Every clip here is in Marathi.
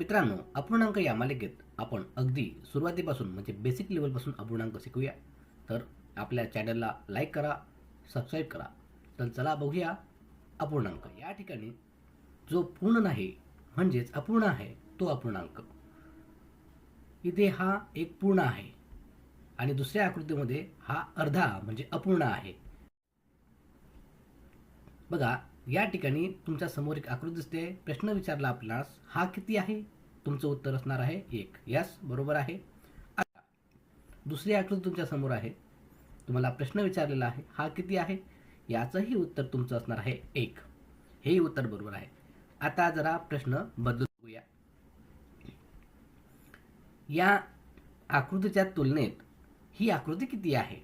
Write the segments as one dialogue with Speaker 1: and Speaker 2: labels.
Speaker 1: मित्रांनो अपूर्णांक या मालिकेत आपण अगदी सुरुवातीपासून म्हणजे बेसिक लेवलपासून अपूर्णांक शिकूया. तर आपल्या चॅनलला लाईक करा सबस्क्राईब करा. तर चला बघूया अपूर्णांक. या ठिकाणी जो पूर्ण नाही म्हणजेच अपूर्ण आहे तो अपूर्णांक. इथे हा एक पूर्ण आहे आणि दुसऱ्या आकृतीमध्ये हा अर्धा म्हणजे अपूर्ण आहे. बघा या ठिकाणी तुमच्यासमोर एक आकृती दिसते. प्रश्न विचारला आपल्यास हा किती आहे? तुमचं उत्तर असणार आहे एक. यस बरोबर आहे. आता दुसरी आकृती तुमच्यासमोर आहे. तुम्हाला प्रश्न विचारलेला आहे हा किती आहे? याचंही उत्तर तुमचं असणार आहे एक. हेही उत्तर बरोबर आहे. आता जरा प्रश्न बदलून बघूया. या आकृतीच्या तुलनेत ही आकृती किती आहे?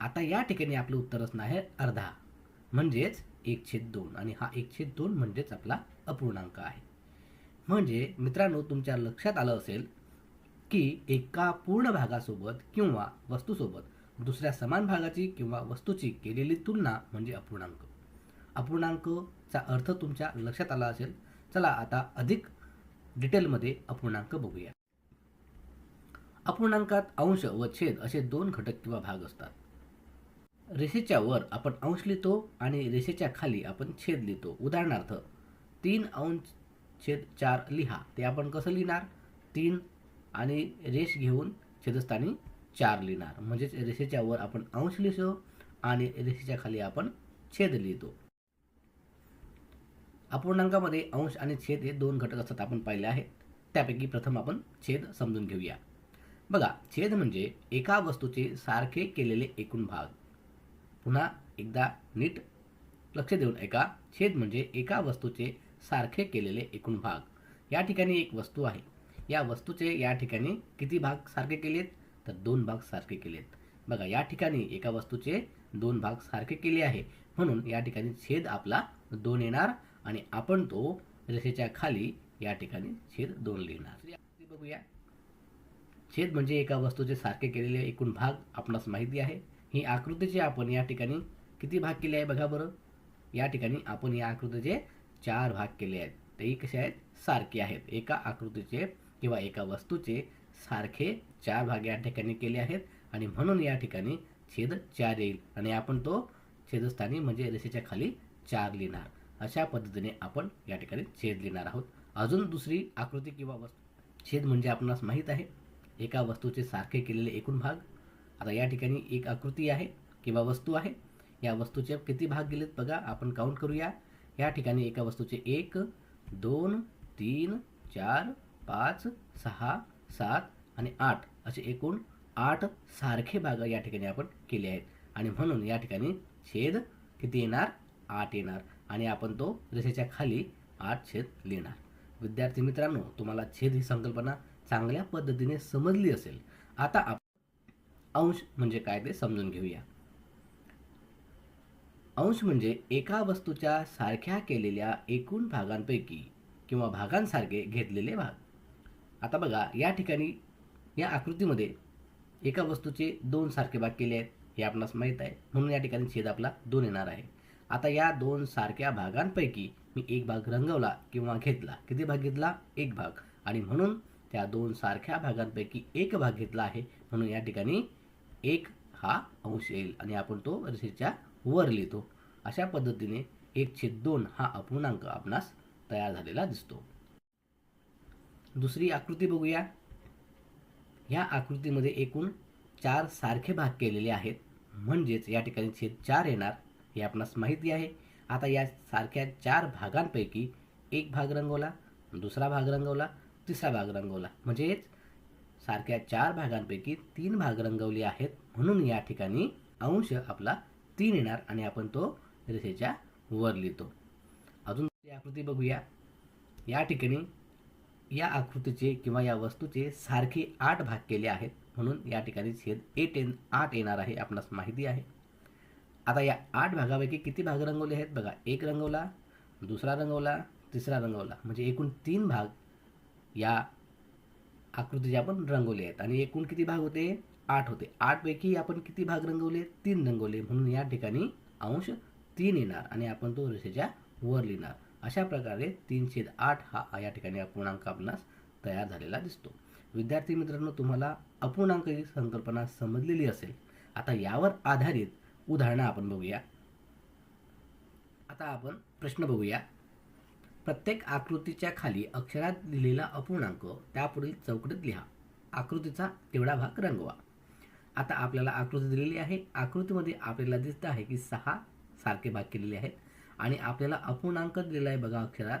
Speaker 1: आता या ठिकाणी आपलं उत्तर असणार आहे अर्धा. म्हणजेच एक छेद दोन. आणि हा एक छेद दोन म्हणजेच आपला अपूर्णांक आहे. म्हणजे मित्रांनो तुमच्या लक्षात आलं असेल की एका पूर्ण भागासोबत किंवा वस्तूसोबत दुसऱ्या समान भागाची किंवा वस्तूची केलेली तुलना म्हणजे अपूर्णांक. अपूर्णांकचा अर्थ तुमच्या लक्षात आला असेल चला आता अधिक डिटेलमध्ये अपूर्णांक बघूया. अपूर्णांकात अंश व छेद असे दोन घटक किंवा भाग असतात. रेषेच्या वर आपण अंश लिहितो आणि रेषेच्या खाली आपण छेद लिहितो. उदाहरणार्थ तीन अंश छेद चार लिहा. ते आपण कसं लिहिणार? तीन आणि रेष घेऊन छेदस्थानी चार लिहिणार. म्हणजेच रेषेच्या वर आपण अंश लिहितो आणि रेषेच्या खाली आपण छेद लिहितो. अपूर्णांकामध्ये अंश आणि छेद हे दोन घटक असतात आपण पाहिले आहेत. त्यापैकी प्रथम आपण छेद समजून घेऊया. बघा छेद म्हणजे एका वस्तूचे सारखे केलेले एकूण भाग. पुन्हा एकदा नीट लक्ष देऊन ऐका. छेद म्हणजे एका वस्तूचे सारखे केलेले एकूण भाग. या ठिकाणी एक वस्तू आहे. या वस्तूचे या ठिकाणी किती भाग सारखे केलेत? तर दोन भाग सारखे केलेत. बघा या ठिकाणी एका वस्तूचे दोन भाग सारखे केले आहे. म्हणून या ठिकाणी छेद आपला दोन येणार आणि आपण तो रेषेच्या खाली या ठिकाणी छेद दोन लिहिणार. बघूया. छेद म्हणजे एका वस्तूचे सारखे केलेले एकूण भाग आपणास माहिती आहे. ही आकृतीचे आपण या ठिकाणी किती भाग केले आहे बघा बरं. या ठिकाणी आपण या आकृतीचे चार भाग केले आहेत. तेही कसे आहेत? सारखे आहेत. एका आकृतीचे किंवा एका वस्तूचे सारखे चार भाग या ठिकाणी केले आहेत आणि म्हणून या ठिकाणी छेद चार येईल आणि आपण तो छेदस्थानी म्हणजे रेषेच्या खाली चार लिहिणार. अशा पद्धतीने आपण या ठिकाणी छेद लिहिणार आहोत. अजून दुसरी आकृती किंवा वस्तू छेद म्हणजे आपणास माहीत आहे. एका वस्तूचे सारखे केलेले एकूण भाग आता या ठिकाणी एक आकृती आहे किंवा वस्तू आहे. या वस्तूचे किती भाग गेलेत बघा आपण काउंट करूया. या ठिकाणी एका वस्तूचे एक दोन तीन चार पाच सहा सात आणि आठ असे एकूण आठ सारखे भाग या ठिकाणी आपण केले आहेत. आणि म्हणून या ठिकाणी छेद किती येणार? आठ येणार. आणि आपण तो रेषेच्या खाली आठ छेद लिहिणार. विद्यार्थी मित्रांनो तुम्हाला छेद ही संकल्पना चांगल्या पद्धतीने समजली असेल. आता आपण अंश म्हणजे काय ते समजून घेऊया. अंश म्हणजे एका वस्तूच्या सारख्या केलेल्या एकूण भागांपैकी किंवा भागांसारखे घेतलेले भाग. आता बघा या ठिकाणी या आकृतीमध्ये एका वस्तूचे दोन सारखे भाग केले आहेत हे आपणास माहीत आहे. म्हणून या ठिकाणी छेद आपला दोन येणार आहे. आता या दोन सारख्या भागांपैकी मी एक भाग रंगवला किंवा घेतला. किती भाग घेतला? एक भाग. आणि म्हणून त्या दोन सारख्या भागांपैकी एक भाग घेतला आहे म्हणून या ठिकाणी एक हा अंश येईल आणि आपण तो रेषेच्या वर लिहितो. अशा पद्धतीने एक छेद दोन हा अपूर्णांक आपणास तयार झालेला दिसतो. दुसरी आकृती बघूया. ह्या आकृतीमध्ये एकूण चार सारखे भाग केलेले आहेत. म्हणजेच या ठिकाणी छेद चार येणार हे आपणास माहिती आहे. आता या सारख्या चार भागांपैकी एक भाग रंगवला दुसरा भाग रंगवला तिसरा भाग रंगवला. म्हणजेच सारख्या चार भागांपैकी तीन भाग रंगवले आहेत. म्हणून या ठिकाणी अंश आपला तीन येणार आणि आपण तो रेषेच्या वर लिहितो. अजून आकृती बघूया. या ठिकाणी या आकृतीचे किंवा या वस्तूचे सारखे आठ भाग केले आहेत. म्हणून या ठिकाणी छेद एट एन आठ येणार आहे आपणास माहिती आहे. आता या आठ भागापैकी किती भाग रंगवले आहेत? बघा एक रंगवला दुसरा रंगवला तिसरा रंगवला. म्हणजे एकूण तीन भाग या आकृतीचे आपण रंगवले आहेत. आणि एकूण किती भाग होते? आठ होते. आठपैकी आपण किती भाग रंगवले? तीन रंगवले. म्हणून या ठिकाणी अंश तीन येणार आणि आपण तो रेषेच्या वर लिहिणार. अशा प्रकारे तीन छेद आठ हा या ठिकाणी अपूर्णांक आपणास तयार झालेला दिसतो. विद्यार्थी मित्रांनो तुम्हाला अपूर्णांक ही संकल्पना समजलेली असेल. आता यावर आधारित उदाहरणं आपण बघूया. आता आपण प्रश्न बघूया. प्रत्येक आकृतीच्या खाली अक्षरात दिलेला अपूर्णांक त्यापुढील चौकटीत लिहा. आकृतीचा तेवढा भाग रंगवा. आता आपल्याला आकृती दिलेली आहे. आकृतीमध्ये आपल्याला दिसतं आहे की सहा सारखे भाग केलेले आहेत आणि आपल्याला अपूर्णांक दिलेला आहे बघा अक्षरात.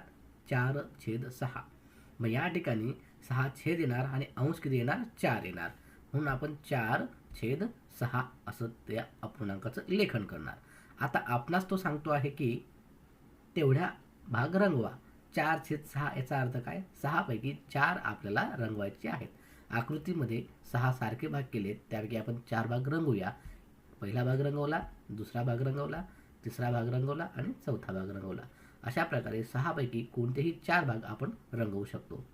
Speaker 1: चार छेद सहा. मग या ठिकाणी सहा छेद येणार आणि अंश किती येणार? चार येणार. म्हणून आपण चार छेद सहा असं त्या अपूर्णांकाचं लेखन करणार. आता आपणास तो सांगतो आहे की तेवढ्या भाग रंगवा चार छेद सहा याचा अर्थ काय? सहापैकी चार आपल्याला रंगवायचे आहेत. आकृतीमध्ये सहा सारखे भाग केलेत त्यापैकी आपण चार भाग रंगवूया. पहिला भाग रंगवला दुसरा भाग रंगवला तिसरा भाग रंगवला आणि चौथा भाग रंगवला. अशा प्रकारे सहापैकी कोणतेही चार भाग आपण रंगवू शकतो.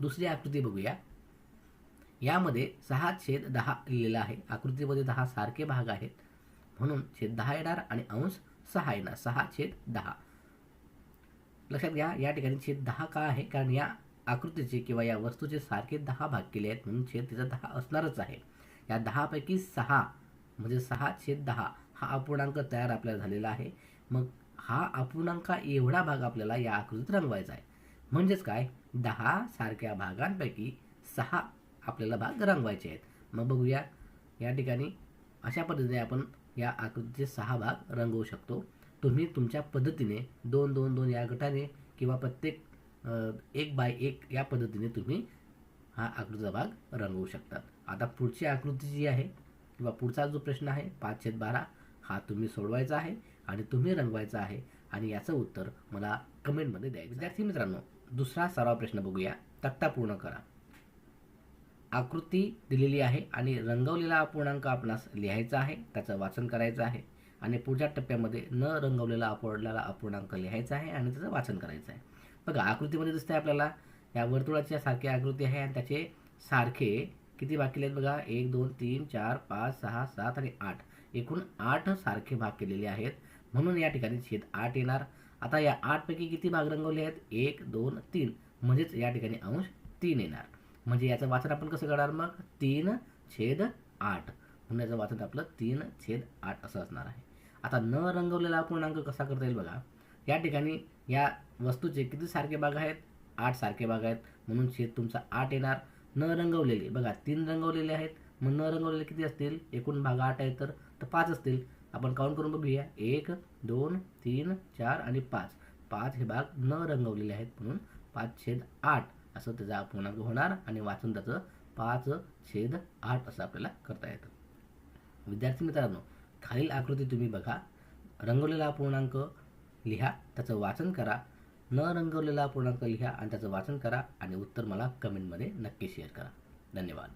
Speaker 1: दुसरी आकृती बघूया. यामध्ये सहा छेद दहा लिहिलेला आहे. आकृतीमध्ये दहा सारखे भाग आहेत. म्हणून छेद दहा येणार आणि अंश सहा येणार. सहा छेद दहा. लक्षात घ्या या ठिकाणी छेद दहा का आहे? कारण या आकृतीचे किंवा या वस्तूचे सारखे दहा भाग केले आहेत म्हणून छेद तिचा दहा असणारच आहे. या दहापैकी सहा म्हणजे सहा छेद दहा हा अपूर्णांक तयार आपल्याला झालेला आहे. मग हा अपूर्णांक एवढा भाग आपल्याला या आकृतीत रंगवायचा आहे. म्हणजेच काय? दहा सारख्या भागांपैकी सहा आपल्याला भाग रंगवायचे आहेत. मग बघूया या ठिकाणी अशा पद्धतीने आपण या आकृतीचे सहा भाग रंगवू शकतो. तुम्ही तुमच्या पद्धतीने दोन दोन दोन या गटाने किंवा प्रत्येक एक बाय एक या पद्धतीने तुम्ही हा आकृतीचा भाग रंगवू शकतात आता पुढची आकृती जी आहे किंवा पुढचा जो प्रश्न आहे पाच छेद बारा हा तुम्ही सोडवायचा आहे आणि तुम्ही रंगवायचा आहे आणि याचं उत्तर मला कमेंटमध्ये द्यायचं विद्यार्थी मित्रांनो दुसरा सराव प्रश्न बघूया. तक्ता पूर्ण करा. आकृती दिलेली आहे आणि रंगवलेला पूर्णांक आपणास लिहायचा आहे त्याचं वाचन करायचं आहे. आणि पुढच्या टप्प्यामध्ये न रंगवलेला अपूर्णाला अपूर्णांक लिहायचा आहे आणि त्याचं वाचन करायचं आहे. बघा आकृतीमध्ये दिसतंय आपल्याला या वर्तुळाच्या सारखी आकृती आहे आणि त्याचे सारखे किती भाग केले आहेत बघा? एक दोन तीन चार पाच सहा सात आणि आठ. एकूण आठ सारखे भाग केलेले आहेत. म्हणून या ठिकाणी छेद आठ येणार. आता या आठपैकी किती भाग रंगवले आहेत? एक दोन तीन. म्हणजेच या ठिकाणी अंश तीन येणार. म्हणजे याचं वाचन आपण कसं करणार मग? तीन छेद आठ. म्हणून याचं वाचन आपलं तीन छेद आठ असं असणार आहे. आता न रंगवलेला अपूर्णांक कसा करता येईल बघा. या ठिकाणी या वस्तूचे किती सारखे भाग आहेत? आठ सारखे भाग आहेत. म्हणून छेद तुमचा आठ येणार. न रंगवलेले बघा तीन रंगवलेले आहेत. मग न रंगवलेले किती असतील? एकूण भाग आठ आहेत तर तर पाच असतील. आपण काउंट करून बघूया. एक दोन तीन चार आणि पाच. पाच हे भाग न रंगवलेले आहेत म्हणून पाच छेद आठ असं त्याचा अपूर्णांक होणार आणि वाचून त्याचं पाच छेद आठ असं आपल्याला करता येतं. विद्यार्थी मित्रांनो खालील आकृती तुम्ही बघा. रंगवलेला पूर्णांक लिहा त्याचं वाचन करा. न रंगवलेला पूर्णांक लिहा आणि त्याचं वाचन करा आणि उत्तर मला कमेंटमध्ये नक्की शेअर करा. धन्यवाद.